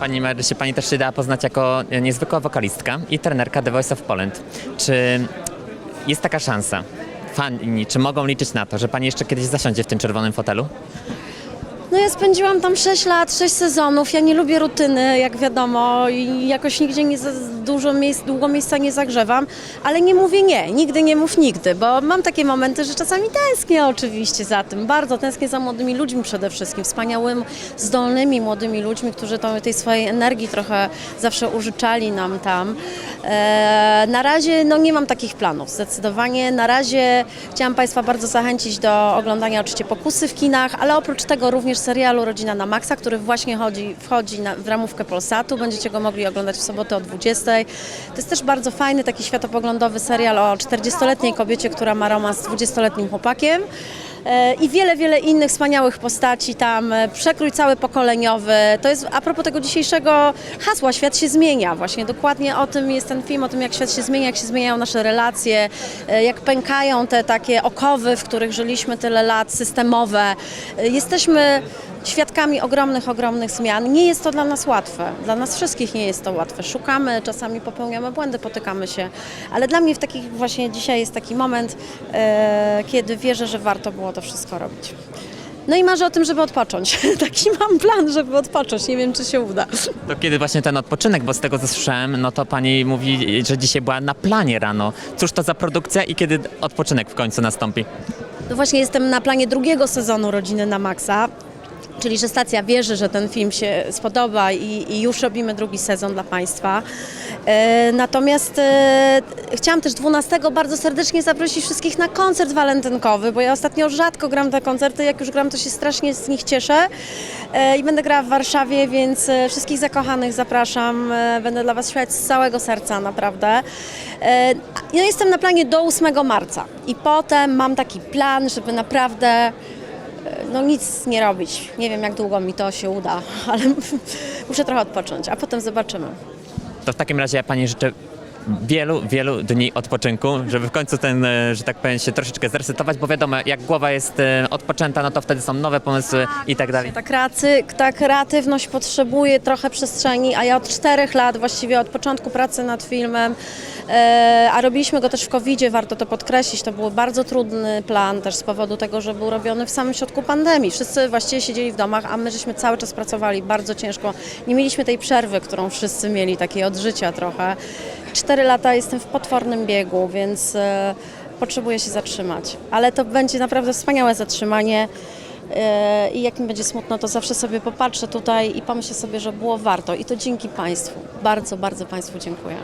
Pani Marysiu, Pani też się dała poznać jako niezwykła wokalistka i trenerka The Voice of Poland. Czy jest taka szansa? Fani, czy mogą liczyć na to, że Pani jeszcze kiedyś zasiądzie w tym czerwonym fotelu? No ja spędziłam tam 6 lat, 6 sezonów. Ja nie lubię rutyny, jak wiadomo, i jakoś nigdzie nie za dużo miejsc, długo miejsca nie zagrzewam, ale nie mówię nie, nigdy nie mów nigdy, bo mam takie momenty, że czasami tęsknię oczywiście za tym. Bardzo tęsknię za młodymi ludźmi przede wszystkim, wspaniałymi, zdolnymi młodymi ludźmi, którzy tą, tej swojej energii trochę zawsze użyczali nam tam. E, na razie no, nie mam takich planów, zdecydowanie. Na razie chciałam Państwa bardzo zachęcić do oglądania oczywiście Pokusy w kinach, ale oprócz tego również serialu Rodzina na Maxa, który właśnie chodzi, wchodzi na, w ramówkę Polsatu. Będziecie go mogli oglądać w sobotę o 20. To jest też bardzo fajny, taki światopoglądowy serial o 40-letniej kobiecie, która ma romans z 20-letnim chłopakiem. E, I wiele, wiele innych wspaniałych postaci tam, e, przekrój cały pokoleniowy. To jest a propos tego dzisiejszego hasła, świat się zmienia. Właśnie dokładnie o tym jest ten film, o tym jak świat się zmienia, jak się zmieniają nasze relacje, e, jak pękają te takie okowy, w których żyliśmy tyle lat, systemowe. Jesteśmy świadkami ogromnych, ogromnych zmian. Nie jest to dla nas łatwe. Dla nas wszystkich nie jest to łatwe. Szukamy, czasami popełniamy błędy, potykamy się. Ale dla mnie w takich właśnie dzisiaj jest taki moment, e, kiedy wierzę, że warto było to wszystko robić. No i marzę o tym, żeby odpocząć. Taki mam plan, żeby odpocząć. Nie wiem, czy się uda. To kiedy właśnie ten odpoczynek, bo z tego co słyszałem, no to Pani mówi, że dzisiaj była na planie rano. Cóż to za produkcja i kiedy odpoczynek w końcu nastąpi? No właśnie jestem na planie drugiego sezonu Rodziny na Maxa. Czyli, że stacja wierzy, że ten film się spodoba i, i już robimy drugi sezon dla Państwa. E, natomiast e, chciałam też 12 bardzo serdecznie zaprosić wszystkich na koncert walentynkowy, bo ja ostatnio rzadko gram te koncerty. Jak już gram, to się strasznie z nich cieszę. E, I będę grała w Warszawie, więc e, wszystkich zakochanych zapraszam. E, będę dla Was śpiewać z całego serca, naprawdę. E, no jestem na planie do 8 marca i potem mam taki plan, żeby naprawdę no nic nie robić. Nie wiem, jak długo mi to się uda, ale muszę trochę odpocząć, a potem zobaczymy. To w takim razie ja Pani życzę wielu, wielu dni odpoczynku, żeby w końcu ten, e, że tak powiem, się troszeczkę zresetować, bo wiadomo, jak głowa jest e, odpoczęta, no to wtedy są nowe pomysły i tak dalej. Ta, kreacy, ta kreatywność potrzebuje trochę przestrzeni, a ja od czterech lat, właściwie od początku pracy nad filmem, e, a robiliśmy go też w covid warto to podkreślić, to był bardzo trudny plan też z powodu tego, że był robiony w samym środku pandemii. Wszyscy właściwie siedzieli w domach, a my żeśmy cały czas pracowali bardzo ciężko. Nie mieliśmy tej przerwy, którą wszyscy mieli, takiej od życia trochę. Cztery lata jestem w potwornym biegu, więc e, potrzebuję się zatrzymać. Ale to będzie naprawdę wspaniałe zatrzymanie. E, I jak mi będzie smutno, to zawsze sobie popatrzę tutaj i pomyślę sobie, że było warto. I to dzięki Państwu. Bardzo, bardzo Państwu dziękuję.